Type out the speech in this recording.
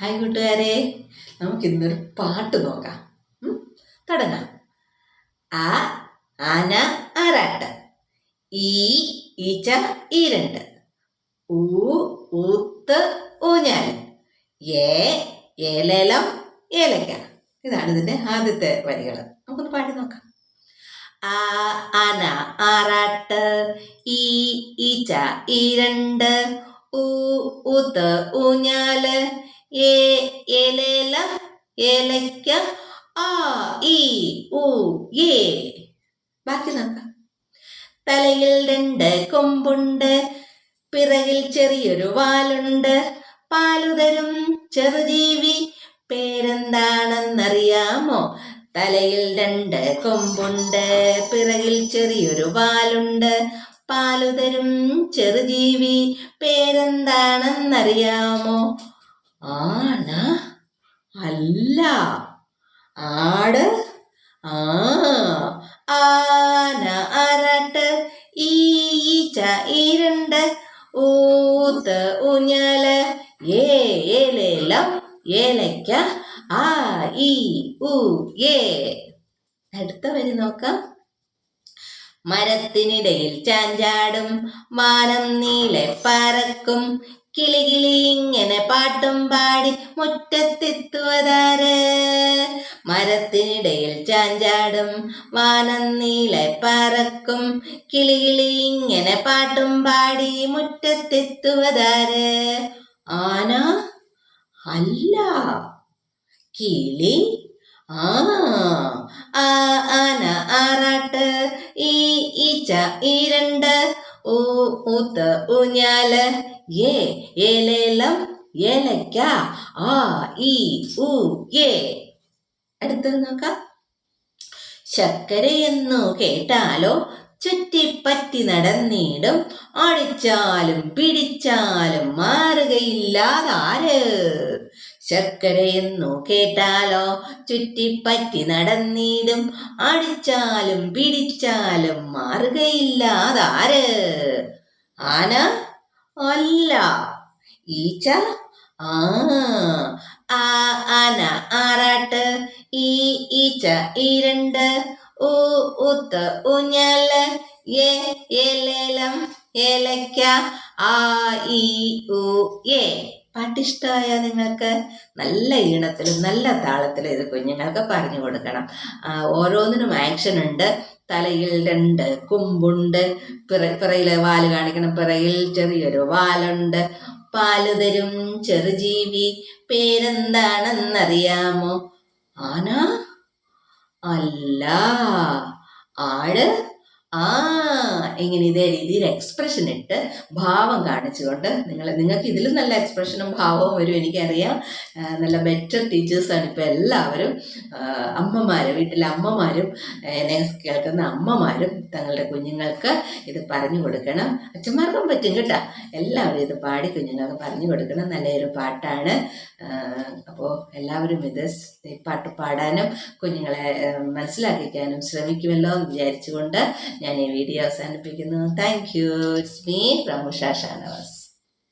Hi കൂട്ടുകാരെ നമുക്ക് ഇന്നൊരു പാട്ട് നോക്കാം. തടങ്ങ. ആ ആന ആറാട്ട് ഈ ഈച്ച ഈരണ്ട് ഊ ഊത്ത് ഊഞ്ഞാൽ. ഏ ഏലേലം ഏലക്ക. ഇതാണ് ഇതിന്റെ ആദ്യത്തെ വരികൾ. നമുക്കൊന്ന് പാടി നോക്കാം. ആ ആന ആറാട്ട് ഈ ഈച്ച ഈരണ്ട് ഊ ഊത്ത് ഊഞ്ഞാൽ ഏലേല ഏലയ്ക്ക ആ ഈ ഉ ബാക്കി നോക്കാം തലയിൽ രണ്ട് കൊമ്പുണ്ട് പിറകിൽ ചെറിയൊരു വാലുണ്ട്. പാലുതരും ചെറുജീവി പേരെന്താണെന്നറിയാമോ? തലയിൽ രണ്ട് കൊമ്പുണ്ട് പിറകിൽ ചെറിയൊരു വാലുണ്ട്. പാലുതരും ചെറുജീവി പേരെന്താണെന്നറിയാമോ? ആന അല്ല. ആട്. ആ ആന അരട്ട് ഈച്ച ഇരണ്ട് ഊത്ത് ഊഞ്ഞാൽ ഏ ഏലേലം ഏലയ്ക്ക ആ ഈ ഉ ഏ. അടുത്ത വരി നോക്കാം. മരത്തിനിടയിൽ ചാഞ്ചാടും മാനം നീലെ പറക്കും കിളികിളി ഇങ്ങനെ പാട്ടും പാടി മുറ്റത്തെത്തുവതാര്. മരത്തിനിടയിൽ ചാഞ്ചാടും വാനം നീലെ പറക്കും. കിളികിളി ഇങ്ങനെ പാട്ടും പാടി മുറ്റത്തെത്തുവതാര്. ആന? അല്ല. കിളി? ആ. ആ ആന ആറാട്ട്. ഈ ഈച്ച ഈ രണ്ട്. ഊ ഊത്ത് ഊഞ്ഞാൽ. ഏ ഏലേലം ഏലക്ക ആ ഇ ഉ ഏ. അടുത്തത് നോക്കാം. ശർക്കരയെന്നു കേട്ടാലോ ചുറ്റിപ്പറ്റി നടന്നിടും. അടിച്ചാലും പിടിച്ചാലും മാറുകയില്ലാതാര്? ശർക്കരയെന്നു കേട്ടാലോ ചുറ്റിപ്പറ്റി നടന്നിടും. അടിച്ചാലും പിടിച്ചാലും മാറുകയില്ലാതാര്? ആന അല്ല. ഈച്ച? ആ. ആന ആറാട്ട്. ഈ ഈച്ച ഇരണ്ട് ഊ ഊത്ത് ഊഞ്ഞാൽ ഏലേലം ഏലയ്ക്ക ആ ഇ ഉ ഏ പാട്ടിഷ്ടമായ നിങ്ങൾക്ക്? നല്ല ഈണത്തിലും നല്ല താളത്തിലും ഇത് കുഞ്ഞുങ്ങൾക്ക് പറഞ്ഞു കൊടുക്കണം. ഓരോന്നിനും ആക്ഷൻ ഉണ്ട്. തലയിൽ രണ്ട് കുമ്പുണ്ട്. പിറ പിറയിലെ വാൽ കാണിക്കണം. പിറയിൽ ചെറിയൊരു വാലുണ്ട്. പാൽ തരും ചെറുജീവി പേരെന്താണെന്നറിയാമോ? ആന? അല്ല. ആട്? ആ. ഇങ്ങനെ ഇതേ രീതിയിൽ എക്സ്പ്രഷൻ ഇട്ട് ഭാവം കാണിച്ചുകൊണ്ട് നിങ്ങൾ നിങ്ങൾക്ക് ഇതിലും നല്ല എക്സ്പ്രഷനും ഭാവവും വരും എനിക്കറിയാം. നല്ല ബെറ്റർ ടീച്ചേഴ്സാണ് ഇപ്പോൾ എല്ലാവരും. അമ്മമാർ വീട്ടിലെ അമ്മമാരും എന്നെ കേൾക്കുന്ന അമ്മമാരും തങ്ങളുടെ കുഞ്ഞുങ്ങൾക്ക് ഇത് പറഞ്ഞു കൊടുക്കണം. അച്ഛന്മാർക്കും പറ്റും കേട്ടോ. എല്ലാവരും ഇത് പാടി കുഞ്ഞുങ്ങൾക്ക് പറഞ്ഞു കൊടുക്കണം. നല്ലൊരു പാട്ടാണ്. അപ്പോൾ എല്ലാവരും ഇത് പാട്ട് പാടാനും കുഞ്ഞുങ്ങളെ മനസ്സിലാക്കിക്കാനും ശ്രമിക്കുമല്ലോ എന്ന് വിചാരിച്ചുകൊണ്ട് ഞാൻ ഈ വീഡിയോ അവസാനിപ്പിക്കുന്നു thank you it's me from Usha Shanavas